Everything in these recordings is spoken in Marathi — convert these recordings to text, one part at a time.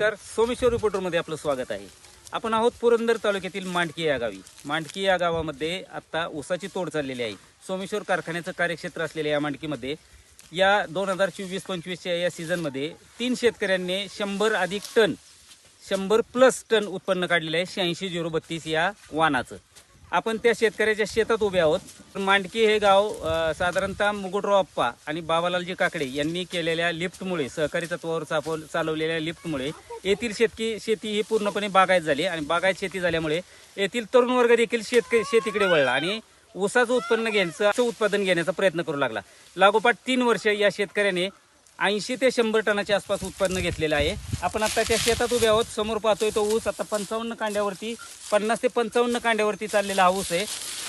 नमस्कार सोमेश्वर रिपोर्टरमध्ये आपलं स्वागत आहे. आपण आहोत पुरंदर तालुक्यातील मांडकी या गावी. मांडकी या गावामध्ये आत्ता ऊसाची तोड चाललेली आहे. सोमेश्वर कारखान्याचं कार्यक्षेत्र असलेल्या या मांडकीमध्ये या दोन हजार चोवीस पंचवीसच्या या सीझनमध्ये तीन शेतकऱ्यांनी शंभर अधिक टन शंभर प्लस टन उत्पन्न काढलेलं आहे. शहाऐंशी झिरो बत्तीस या वाहनाचं आपण त्या शेतकऱ्याच्या शेतात उभे आहोत. मांडकी हे गाव साधारणतः मुकुटराव अप्पा आणि बाबालालजी काकडे यांनी केलेल्या लिफ्टमुळे सहकारी तत्वावर चापव चालवलेल्या लिफ्टमुळे येथील शेतकी शेती ही पूर्णपणे बागायत झाली आणि बागायत शेती झाल्यामुळे येथील तरुण वर्ग देखील शेतक शेतीकडे वळला आणि ऊसाचं उत्पन्न घ्यायचं उत्पादन घेण्याचा प्रयत्न करू लागला. लागोपाठ तीन वर्ष या शेतकऱ्याने ऐंशी ते शंभर टनाच्या आसपास उत्पन्न घेतलेलं आहे. आपण आता त्या शेतात उभे आहोत. समोर पाहतोय तो ऊस. आता पंचावन्न कांड्यावरती पन्नास ते पंचावन्न कांड्यावरती चाललेला हा ऊस आहे.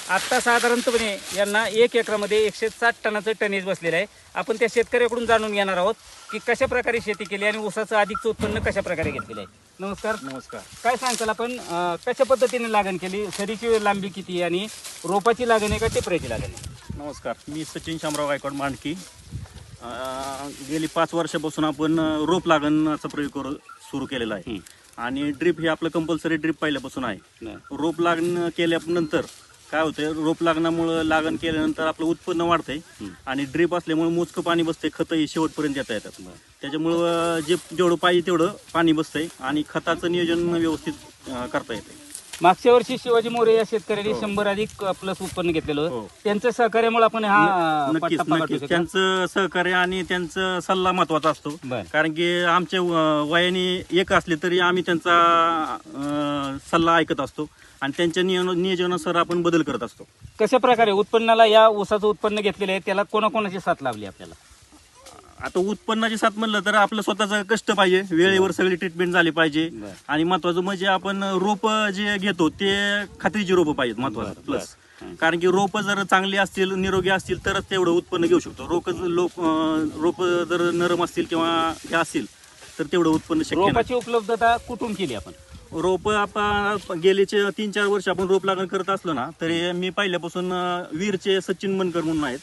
आत्ता साधारणपणे यांना एक एकरामध्ये एकशे साठ टनाचं टनेज बसलेलं आहे. आपण त्या शेतकऱ्याकडून जाणून घेणार आहोत की कशा प्रकारे शेती केली आणि ऊसाचं अधिकचं उत्पन्न कशा प्रकारे घेतलेलं आहे. नमस्कार. नमस्कार. काय सांगताल आपण? कशा पद्धतीने लागण केली? सरीची लांबी किती आणि रोपाची लागण आहे का टेपऱ्याची लागण आहे? नमस्कार. मी सचिन शामराव गायकवाड मांडकी. गेली पाच वर्षापासून आपण रोप लागणचा प्रयोग करू सुरू केलेला आहे. आणि ड्रीप हे आपलं कंपल्सरी ड्रीप पहिल्यापासून आहे. रोप लागण केल्यानंतर काय होतंय रोप लागण्यामुळं लागण केल्यानंतर आपलं उत्पन्न वाढतंय. आणि ड्रीप असल्यामुळे मोजकं पाणी बसतंय खतं ही शेवटपर्यंत येता येतात. त्याच्यामुळं जे जेवढं पाहिजे तेवढं पाणी बसतंय आणि खताचं नियोजन व्यवस्थित करता येतंय. मागच्या वर्षी शिवाजी मोरे या शेतकऱ्यांनी हो. शंभर अधिक प्लस उत्पन्न घेतलेलं हो. त्यांच्या सहकार्यामुळे आपण हा नक्कीच पट्टा नक्कीच शकतो. त्यांचं सहकार्य आणि त्यांचा सल्ला महत्त्वाचा असतो बर. कारण की आमच्या वयाने एक असले तरी आम्ही त्यांचा अं, सल्ला ऐकत असतो आणि त्यांच्या नियो- नियोजनानुसार आपण बदल करत असतो कशा प्रकारे उत्पन्नाला या ऊसाचं उत्पन्न घेतलेलं आहे त्याला कोणाकोणाची साथ लाभली आपल्याला आता उत्पन्नाची साथ म्हणलं तर आपलं स्वतःचं कष्ट पाहिजे. वेळेवर सगळी ट्रीटमेंट झाली पाहिजे. बर. आणि महत्वाचं म्हणजे आपण रोप जे घेतो ते खात्रीची रोपं पाहिजेत महत्वाचं. बर, प्लस बर. कारण की रोपं जर चांगली असतील निरोगी असतील तरच तेवढं उत्पन्न घेऊ शकतो. रोप लोक रोप जर नरम असतील किंवा हे असतील तर तेवढं उत्पन्न शक्य नाही. रोपाची उपलब्धता कुठून केली आपण? रोप आपण गेलेचे तीन चार वर्ष आपण रोप लागण करत असलो ना तरी मी पहिल्यापासून वीरचे सचिन मनकर म्हणून आहेत.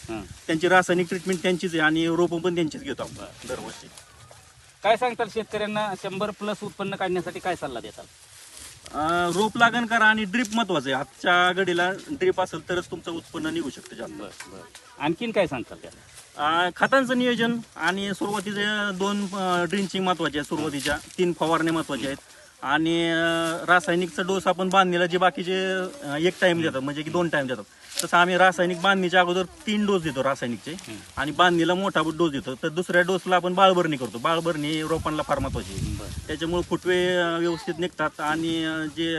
त्यांची रासायनिक ट्रीटमेंट त्यांचीच आहे आणि रोप पण त्यांचीच घेतो आपण दरवर्षी. काय सांगताल शेतकऱ्यांना शंभर प्लस उत्पन्न काढण्यासाठी काय सल्ला देताल? अं, रोप लागण करा आणि ड्रीप महत्वाचं आहे. आजच्या घडीला ड्रीप असेल तरच तुमचं उत्पन्न निघू शकतं जास्त. आणखीन काय सांगताल त्याला खतांचं नियोजन आणि सुरुवातीचे दोन ड्रिंचिंग महत्त्वाचे आहे सुरुवातीच्या तीन फवारण्या महत्त्वाच्या आहेत. आणि रासायनिकचा डोस आपण बांधणीला जे बाकीचे एक टाइम देतात म्हणजे की दोन टाइम देतात. तसं आम्ही रासायनिक बांधणीच्या अगोदर तीन डोस देतो रासायनिकचे. आणि बांधणीला मोठा डोस देतो. तर दुसऱ्या डोसला आपण बाळभरणी करतो. बाळभरणी रोपांना फार महत्वाची त्याच्यामुळे फुटवे व्यवस्थित निघतात आणि जे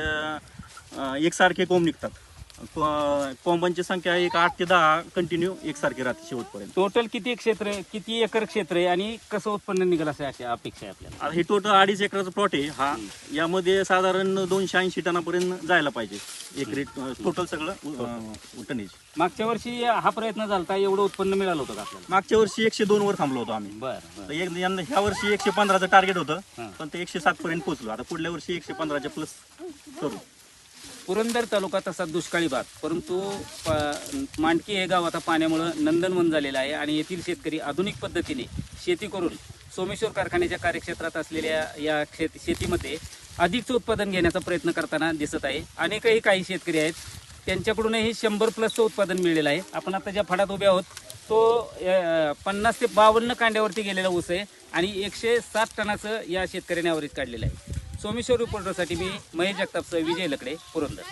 एकसारखे कोंब निघतात. कोंबांची संख्या एक आठ ते दहा कंटिन्यू एकसारखी राहते शेवटपर्यंत. टोटल किती क्षेत्र आहे किती एकर क्षेत्र आहे आणि कसं उत्पन्न निघेल अशी अशी अपेक्षा आहे आपल्याला? आता हे टोटल अडीच एकराचा प्लॉट आहे. हा यामध्ये साधारण दोनशे ऐंशी टनापर्यंत जायला पाहिजे. एकरी टोटल सगळं टनेज मागच्या वर्षी हा प्रयत्न झाला एवढं उत्पन्न मिळालं होतं का आपल्याला? मागच्या वर्षी एकशे दोन वर थांबलो होतो आम्ही. बरं तर एक यंदा ह्या वर्षी एकशे पंधराचं टार्गेट होतं हां. पण ते एकशे सात पर्यंत पोहोचलो. आता पुढल्या वर्षी एकशे पंधराच्या प्लस करू. पुरंदर तालुका तसा दुष्काळी भाग. परंतु प- मांडकी हे गाव आता पाण्यामुळं नंदनवन झालेलं आहे आणि येथील शेतकरी आधुनिक पद्धतीने शेती करून सोमेश्वर कारखान्याच्या कार्यक्षेत्रात असलेल्या या शेत शेतीमध्ये अधिकचं उत्पादन घेण्याचा प्रयत्न करताना दिसत आहे. अनेकही काही शेतकरी आहेत त्यांच्याकडूनही शंभर प्लसचं उत्पादन मिळलेलं आहे. आपण आता ज्या फडात उभे आहोत तो पन्नास ते बावन्न कांड्यावरती गेलेला ऊस आहे आणि एकशे सात टनाचं या शेतकऱ्याने ॲव्हरेज काढलेलं आहे. सोमेश्वर रिपोर्टरसाठी मी महेश जगतापसह विजय लकडे पुरंदर.